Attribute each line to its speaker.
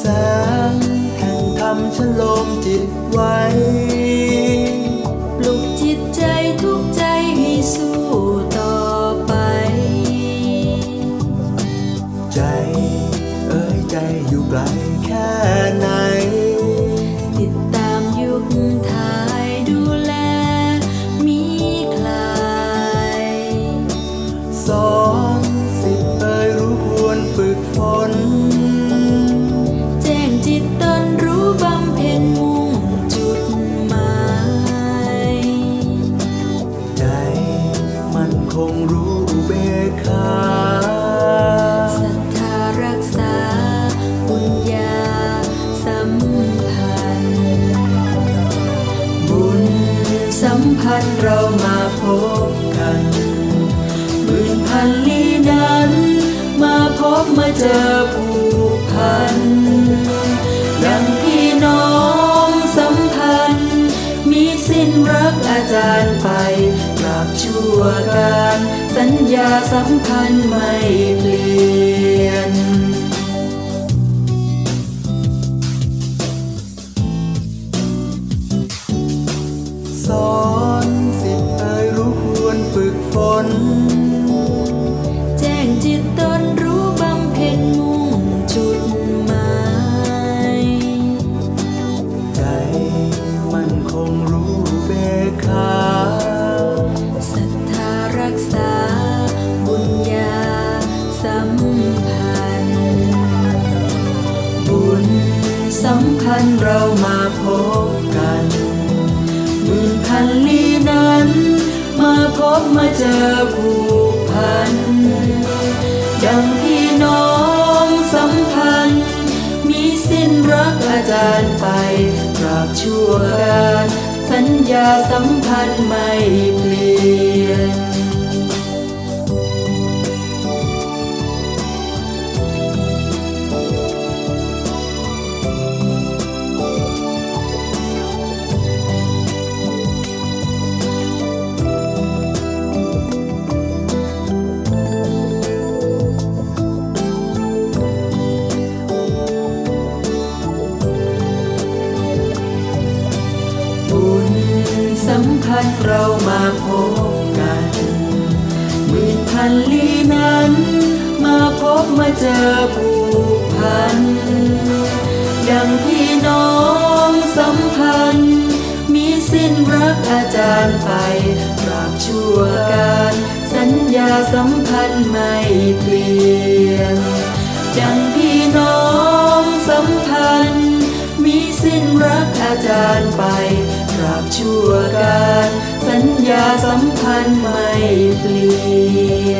Speaker 1: แสงแห่งธรรมฉันลมจิตไว้
Speaker 2: ปลุกจิตใจทุกใจให้สู้ต่อไป
Speaker 1: ใจเอ้ยใจอยู่ไกลแค่ไหน
Speaker 2: พั
Speaker 1: นเรา
Speaker 2: มา
Speaker 1: พบกัน
Speaker 2: หมื่นพันลี้นั้น มาพบมาเจอผูกพันยังพี่น้องสัมพันธ์ มีสิ้นรักอาจารย์ไปกราบชั่วการ สัญญาสัมพันธ์ไม่เปลี่ยน พั
Speaker 1: นบุ
Speaker 2: ญสัมพันธ์
Speaker 1: เรามาพบกัน
Speaker 2: หมื่นพันลี้นั้น มาพบมาเจอผูกพันดังพี่น้องสัมพันธ์ มีสิ้นรักอาจารย์ไปกราบชั่วการสัญญาสัมพันธ์ไม่เปลี่ พันเรามาพบกันหมื่นพันลี้นั้น มาพบมาเจอผูกพัน ดังพี่น้องสัมพันธ์ มีสิ้นรักอาจารย์ไปตราบชั่วการ สัญญาสัมพันธ์ไม่เปลี่ยน ดังพี่น้องสัมพันธ์ มีสิ้นรักอาจารย์ไปตราบชั่วการสัญญา สัมพันธ์ไม่เปลี่ยน